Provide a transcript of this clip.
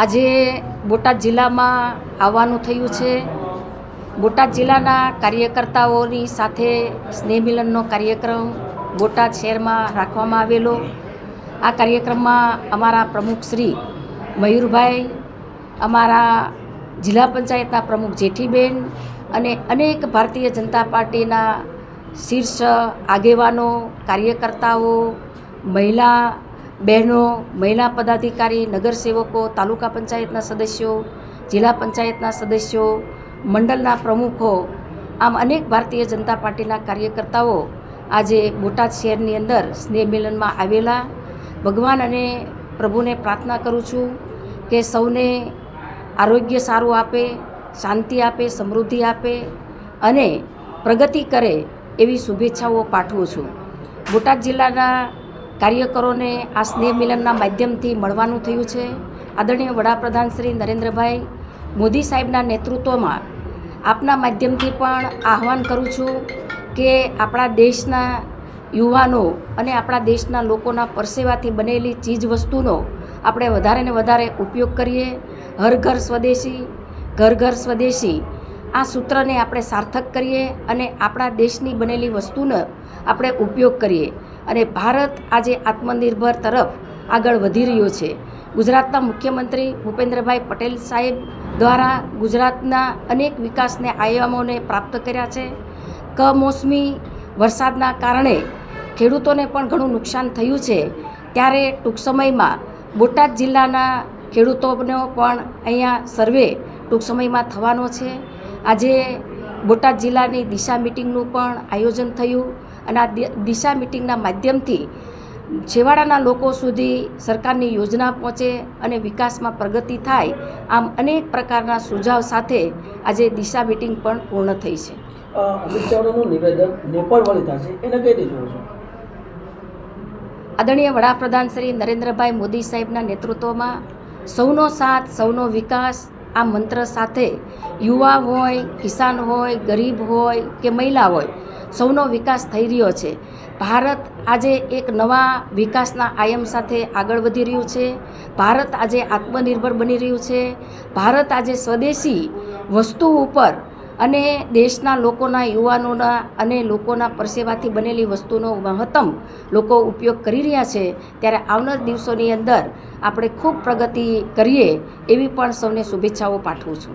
આજે બોટાદ જિલ્લામાં આવવાનું થયું છે. બોટાદ જિલ્લાના કાર્યકર્તાઓની સાથે સ્નેહમિલનનો કાર્યક્રમ બોટાદ શહેરમાં રાખવામાં આવેલો. આ કાર્યક્રમમાં અમારા પ્રમુખ શ્રી મયુરભાઈ, અમારા જિલ્લા પંચાયતના પ્રમુખ જેઠીબેન અને અનેક ભારતીય જનતા પાર્ટીના શીર્ષ આગેવાનો, કાર્યકર્તાઓ, મહિલા બહેનો, મહિલા પદાધિકારી, નગરસેવકો, તાલુકા પંચાયતના સદસ્યો, જિલ્લા પંચાયતના સદસ્યો, મંડળના પ્રમુખો, આમ અનેક ભારતીય જનતા પાર્ટીના કાર્યકર્તાઓ આજે બોટાદ શહેરની અંદર સ્નેહ મિલનમાં આવેલા. ભગવાન અને પ્રભુને પ્રાર્થના કરું છું કે સૌને આરોગ્ય સારું આપે, શાંતિ આપે, સમૃદ્ધિ આપે અને પ્રગતિ કરે એવી શુભેચ્છાઓ પાઠવું છું. બોટાદ જિલ્લાના કાર્યકરોને આ સ્નેહ મિલનના માધ્યમથી મળવાનું થયું છે. આદરણીય વડાપ્રધાન શ્રી નરેન્દ્રભાઈ મોદી સાહેબના નેતૃત્વમાં આપના માધ્યમથી પણ આહવાન કરું છું કે આપણા દેશના યુવાનો અને આપણા દેશના લોકોના પરસેવાથી બનેલી ચીજ વસ્તુનો આપણે વધારે ને વધારે ઉપયોગ કરીએ. હર ઘર સ્વદેશી, ઘર ઘર સ્વદેશી આ સૂત્રને આપણે સાર્થક કરીએ અને આપણા દેશની બનેલી વસ્તુનો આપણે ઉપયોગ કરીએ. અને ભારત આજે આત્મનિર્ભર તરફ આગળ વધી રહ્યો છે. ગુજરાતના મુખ્યમંત્રી ભૂપેન્દ્રભાઈ પટેલ સાહેબ દ્વારા ગુજરાતના અનેક વિકાસને આયામોને પ્રાપ્ત કર્યા છે. કમોસમી વરસાદના કારણે ખેડૂતોને પણ ઘણું નુકસાન થયું છે. ત્યારે ટૂંક સમયમાં બોટાદ જિલ્લાના ખેડૂતોનો પણ અહીંયા સર્વે ટૂંક સમયમાં થવાનો છે. આજે બોટાદ જિલ્લાની દિશા મિટિંગનું પણ આયોજન થયું. અને આ દિશા મિટિંગના માધ્યમથી છેવાડાના લોકો સુધી સરકારની યોજના પહોંચે અને વિકાસમાં પ્રગતિ થાય આમ અનેક પ્રકારના સુઝાવ સાથે આજે દિશા મિટિંગ પણ પૂર્ણ થઈ છે. અમિત ચાવડાનું નિવેદન નેપાળ વળી થશે એને કઈ રીતે જોવો છો? આદરણીય વડાપ્રધાન શ્રી નરેન્દ્રભાઈ મોદી સાહેબના નેતૃત્વમાં સૌનો સાથ સૌનો વિકાસ આ મંત્ર સાથે યુવા હોય, કિસાન હોય, ગરીબ હોય કે મહિલા હોય, સૌનો વિકાસ થઈ રહ્યો છે. ભારત આજે એક નવા વિકાસના આયામ સાથે આગળ વધી રહ્યું છે. ભારત આજે આત્મનિર્ભર બની રહ્યું છે. ભારત આજે સ્વદેશી વસ્તુ ઉપર અને દેશના લોકોના, યુવાનોના અને લોકોના પરસેવાથી બનેલી વસ્તુનો મહત્તમ લોકો ઉપયોગ કરી રહ્યા છે. ત્યારે આવનાર દિવસોની અંદર આપણે ખૂબ પ્રગતિ કરીએ એવી પણ સૌને શુભેચ્છાઓ પાઠવું છું.